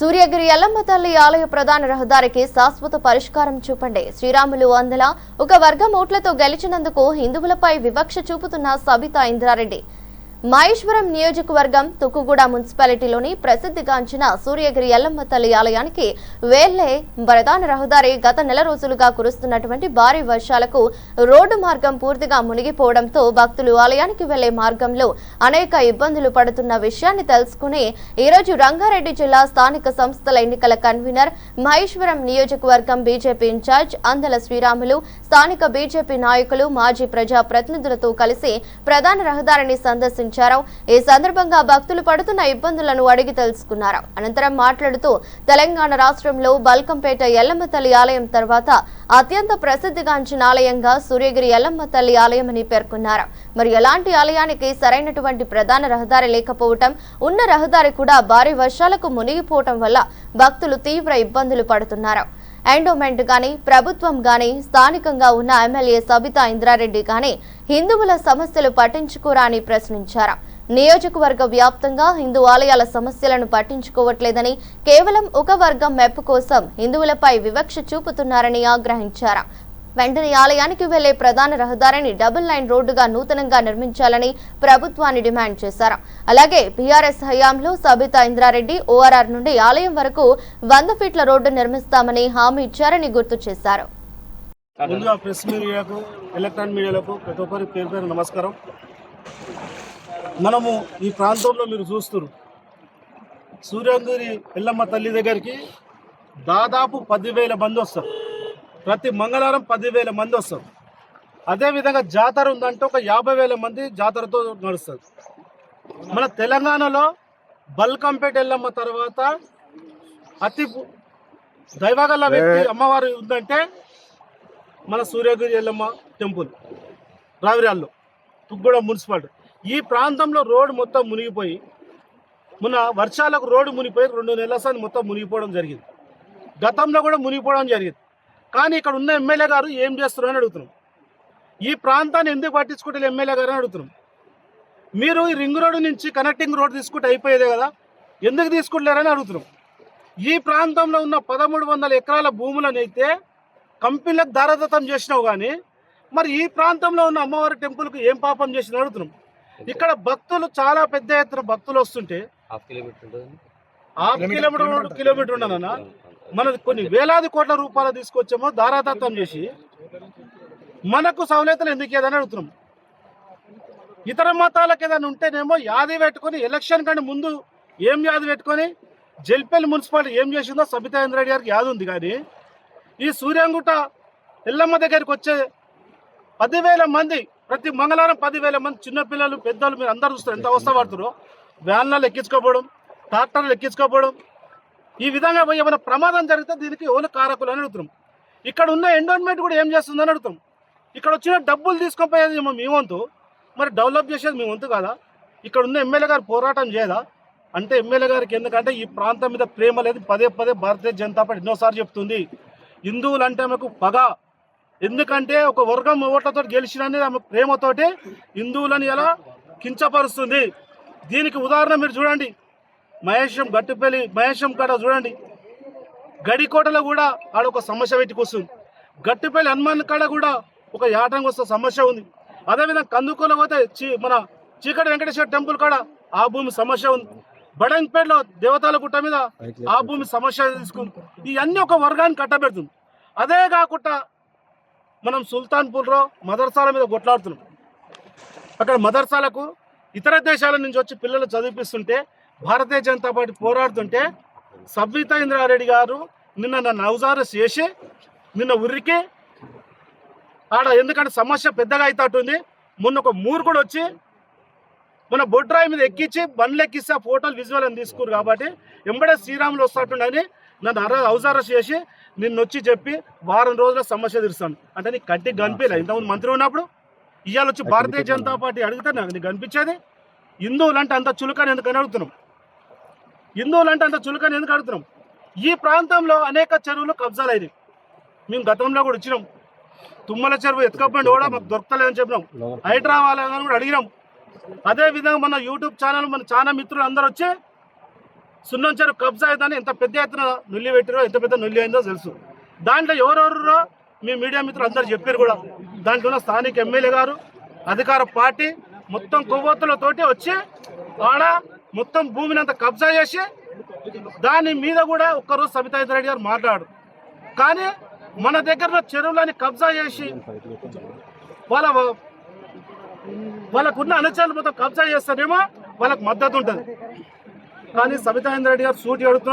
సూర్యగిరి ఎల్లమ్మ తల్లి ఆలయ ప్రధాన రహదారికి శాశ్వత పరిష్కారం చూపండి. శ్రీరాములు అందల ఒక వర్గం ఓట్లతో గెలిచినందుకు హిందువులపై వివక్ష చూపుతున్న సబితా ఇంద్రారెడ్డి. మహేశ్వరం నియోజకవర్గం తుక్కుగూడ మున్సిపాలిటీలోని ప్రసిద్ధిగాంచిన సూర్యగిరి ఎల్లమ్మ తల్లి ఆలయానికి వేళ్ళే ప్రధాన రహదారి గత నెల రోజులుగా కురుస్తున్నటువంటి భారీ వర్షాలకు రోడ్డు మార్గం పూర్తిగా మునిగిపోవడంతో భక్తులు ఆలయానికి వెళ్ళే మార్గంలో అనేక ఇబ్బందులు పడుతున్న విషయాన్ని తెలుసుకుని ఈరోజు రంగారెడ్డి జిల్లా స్థానిక సంస్థల ఎన్నికల కన్వీనర్ మహేశ్వరం నియోజకవర్గం బీజేపీ ఇన్ఛార్జ్ అందల శ్రీరాములు స్థానిక బీజేపీ నాయకులు మాజీ ప్రజా ప్రతినిధులతో కలిసి ప్రధాన రహదారిని సందర్శించారు. ఈ సందర్భంగా భక్తులు పడుతున్న ఇబ్బందులను అడిగి తెలుసుకున్నారు. అనంతరం మాట్లాడుతూ తెలంగాణ రాష్ట్రంలో బల్కంపేట ఎల్లమ్మ తల్లి ఆలయం తర్వాత అత్యంత ప్రసిద్ధిగాంచిన ఆలయంగా సూర్యగిరి ఎల్లమ్మ తల్లి ఆలయం అని పేర్కొన్నారు. మరి ఎలాంటి ఆలయానికి సరైనటువంటి ప్రధాన రహదారి లేకపోవటం ఉన్న రహదారి కూడా భారీ వర్షాలకు మునిగిపోవటం వల్ల భక్తులు తీవ్ర ఇబ్బందులు పడుతున్నారు. ఎండోమెంట్ గాని ప్రభుత్వం గాని స్థానికంగా ఉన్న ఎమ్మెల్యే సబితా ఇంద్రారెడ్డి గాని హిందువుల సమస్యలు పట్టించుకోరా అని ప్రశ్నించారు. నియోజకవర్గ వ్యాప్తంగా హిందూ ఆలయాల సమస్యలను పట్టించుకోవట్లేదని కేవలం ఒక వర్గం మెప్పు కోసం హిందువులపై వివక్ష చూపుతున్నారని ఆగ్రహించారు. వెంటనే ఆలయానికి వెళ్ళే ప్రధాన రహదారిని డబుల్ లైన్ రోడ్డుగా నూతనంగా నిర్మించాలని ప్రభుత్వాన్ని డిమాండ్ చేశారు. అలాగే బీఆర్ఎస్ హయాంలో సబితా ఇంద్రారెడ్డి ఓఆర్ఆర్ నుండి ఆలయం వరకు వంద ఫీట్ల రోడ్డు నిర్మిస్తామని హామీ ఇచ్చారని గుర్తు చేశారు. ముందుగా ప్రెస్ మీడియాకు ఎలక్ట్రానిక్ మీడియాలకు ప్రతి ఒక్కరికి పేరు పేరు నమస్కారం. మనము ఈ ప్రాంతంలో మీరు చూస్తున్నారు సూర్యంగిరి ఎల్లమ్మ తల్లి దగ్గరికి దాదాపు పదివేల మంది వస్తారు. ప్రతి మంగళవారం పదివేల మంది వస్తారు. అదేవిధంగా జాతర ఉందంటే ఒక యాభై వేల మంది జాతరతో నడుస్తుంది మన తెలంగాణలో బల్కంపేట ఎల్లమ్మ తర్వాత అతి దైవగల వ్యక్తి అమ్మవారు ఉందంటే మన సూర్యగిరి ఎల్లమ్మ టెంపుల్ రావిరాల్లో తుగ్గూడ మున్సిపాలిటీ ఈ ప్రాంతంలో రోడ్డు మొత్తం మునిగిపోయి మొన్న వర్షాలకు రోడ్డు మునిగిపోయి రెండు నెలల సార్లు మొత్తం మునిగిపోవడం జరిగింది. గతంలో కూడా మునిగిపోవడం జరిగింది. కానీ ఇక్కడ ఉన్న ఎమ్మెల్యే గారు ఏం చేస్తున్నారు అని అడుగుతున్నాం. ఈ ప్రాంతాన్ని ఎందుకు పట్టించుకుంటే ఎమ్మెల్యే గారు అని అడుగుతున్నాం. మీరు ఈ రింగ్ రోడ్డు నుంచి కనెక్టింగ్ రోడ్ తీసుకుంటే అయిపోయేదే కదా? ఎందుకు తీసుకుంటలేరని అడుగుతున్నాం. ఈ ప్రాంతంలో ఉన్న పదమూడు వందల ఎకరాల భూములను అయితే కంపెనీలకు దారదత్తం చేసినావు కానీ మరి ఈ ప్రాంతంలో ఉన్న అమ్మవారి టెంపుల్కి ఏం పాపం చేసిన అడుగుతున్నాం. ఇక్కడ భక్తులు చాలా పెద్ద ఎత్తున భక్తులు వస్తుంటే హాఫ్ కిలోమీటర్ హాఫ్ కిలోమీటర్ రెండు కిలోమీటర్. ఉండనన్నా మనది కొన్ని వేలాది కోట్ల రూపాయలు తీసుకొచ్చామో దారాదత్తం చేసి మనకు సౌలతులు ఎందుకు ఏదని అడుగుతున్నాం. ఇతర మతాలకు ఏదైనా ఉంటేనేమో యాది పెట్టుకొని ఎలక్షన్ కంటే ముందు ఏం యాది పెట్టుకొని జల్పల్లి మున్సిపాలిటీ ఏం చేసిందో సబితా ఇంద్రెడ్డి గారికి యాది ఉంది కానీ ఈ సూర్యంగుట ఎల్లమ్మ దగ్గరికి వచ్చే పదివేల మంది ప్రతి మంగళవారం పదివేల మంది చిన్నపిల్లలు పెద్దలు మీరు అందరు చూస్తారు ఎంత అవస్థ పడుతున్నారు వ్యాన్లలో ఎక్కించుకోపోవడం ట్రాక్టర్లు ఎక్కించుకోపోవడం ఈ విధంగా పోయి ఏమైనా ప్రమాదం జరిగితే దీనికి ఓలు కారకులు అని అడుగుతున్నాం. ఇక్కడ ఉన్న ఎండోన్మెంట్ కూడా ఏం చేస్తుందని అడుగుతాం ఇక్కడ వచ్చిన డబ్బులు తీసుకోపోయేది ఏమో మీ వంతు. మరి డెవలప్ చేసేది మీ వంతు కాదా? ఇక్కడ ఉన్న ఎమ్మెల్యే గారు పోరాటం చేయదా? అంటే ఎమ్మెల్యే గారికి ఎందుకంటే ఈ ప్రాంతం మీద ప్రేమ లేదు. పదే పదే భారతీయ జనతా పార్టీ ఎన్నోసార్లు చెప్తుంది. హిందువులు అంటే ఆమెకు పగ. ఎందుకంటే ఒక వర్గం ఓట్లతో గెలిచినది ఆమె ప్రేమతోటి హిందువులని ఎలా కించపరుస్తుంది. దీనికి ఉదాహరణ మీరు చూడండి. మహేశం గట్టుపల్లి మహేశం కాడ చూడండి. గడికోటలో కూడా ఆడ ఒక సమస్య పెట్టుకొస్తుంది గట్టుపల్లి హనుమాన్ కాడ కూడా ఒక యాటంగా వస్తే సమస్య ఉంది. అదేవిధంగా కందుకూల పోతే చీ మన చీకటి వెంకటేశ్వర టెంపుల్ కాడ ఆ భూమి సమస్య ఉంది. బడంపేటలో దేవతల గుట్ట మీద ఆ భూమి సమస్య తీసుకుంది. ఇవన్నీ ఒక వర్గాన్ని కట్టబెడుతుంది. అదే కాకుండా మనం సుల్తాన్పూర్లో మదర్సాల మీద కొట్లాడుతున్నాం. అక్కడ మదర్సాలకు ఇతర దేశాల నుంచి వచ్చి పిల్లలు చదివిపిస్తుంటే భారతీయ జనతా పార్టీ పోరాడుతుంటే సబితా ఇంద్రారెడ్డి గారు నిన్న నన్ను అవజారస్ చేసి నిన్న ఉరికి ఆడ ఎందుకంటే సమస్య పెద్దగా అవుతాటుంది మొన్న ఒక మూర్ఖుడు వచ్చి మన బొడ్రాయి మీద ఎక్కించి బండ్లు ఎక్కిస్తే ఆ ఫోటోలు విజువల్ అని తీసుకురు కాబట్టి ఎంబడే శ్రీరాములు వస్తాటుండని నన్ను అర అవజారస్ చేసి నిన్ను వచ్చి చెప్పి వారం రోజుల సమస్య తీరుస్తాను. అంటే నీకు కంటికి కనిపించలే ఇంతకుముందు మంత్రి ఉన్నప్పుడు ఇవాళ వచ్చి భారతీయ జనతా పార్టీ అడిగితే నాకు నీకు కనిపించేది. హిందువులు అంటే అంత చులకని ఎందుకని అడుగుతున్నాం? హిందువులు అంటే అంత చులకని ఎందుకు అడుగుతున్నాం ఈ ప్రాంతంలో అనేక చెరువులు కబ్జాలు అయినాయి మేము గతంలో కూడా ఇచ్చినాం. తుమ్మల చెరువు ఎత్తుకపోయింది కూడా మాకు దొరకలేదని చెప్పినాం. వాళ్ళని కూడా అడిగినాం. అదే విధంగా మన యూట్యూబ్ ఛానల్ మన చాలా మిత్రులు అందరూ వచ్చి సున్నం చెరువు కబ్జా అయిందని ఎంత పెద్ద ఎత్తున నుల్లి పెట్టిరో ఎంత పెద్ద నుల్లి అయిందో తెలుసు. దాంట్లో ఎవరెవరో మీ మీడియా మిత్రులు అందరు చెప్పారు కూడా. దాంట్లో ఉన్న స్థానిక ఎమ్మెల్యే గారు అధికార పార్టీ మొత్తం కొవ్వొత్తులతోటి వచ్చి ఆడ మొత్తం భూమిని అంతా కబ్జా చేసి దాని మీద కూడా ఒక్కరోజు సబితా రెడ్డి గారు మాట్లాడు కానీ మన దగ్గర చెరువులని కబ్జా చేసి వాళ్ళ వాళ్ళకున్న అనుచరులు మొత్తం కబ్జా చేస్తారేమో వాళ్ళకి మద్దతు ఉంటుంది. కానీ సబితా రెడ్డి గారు సూటి అడుగుతున్నారు.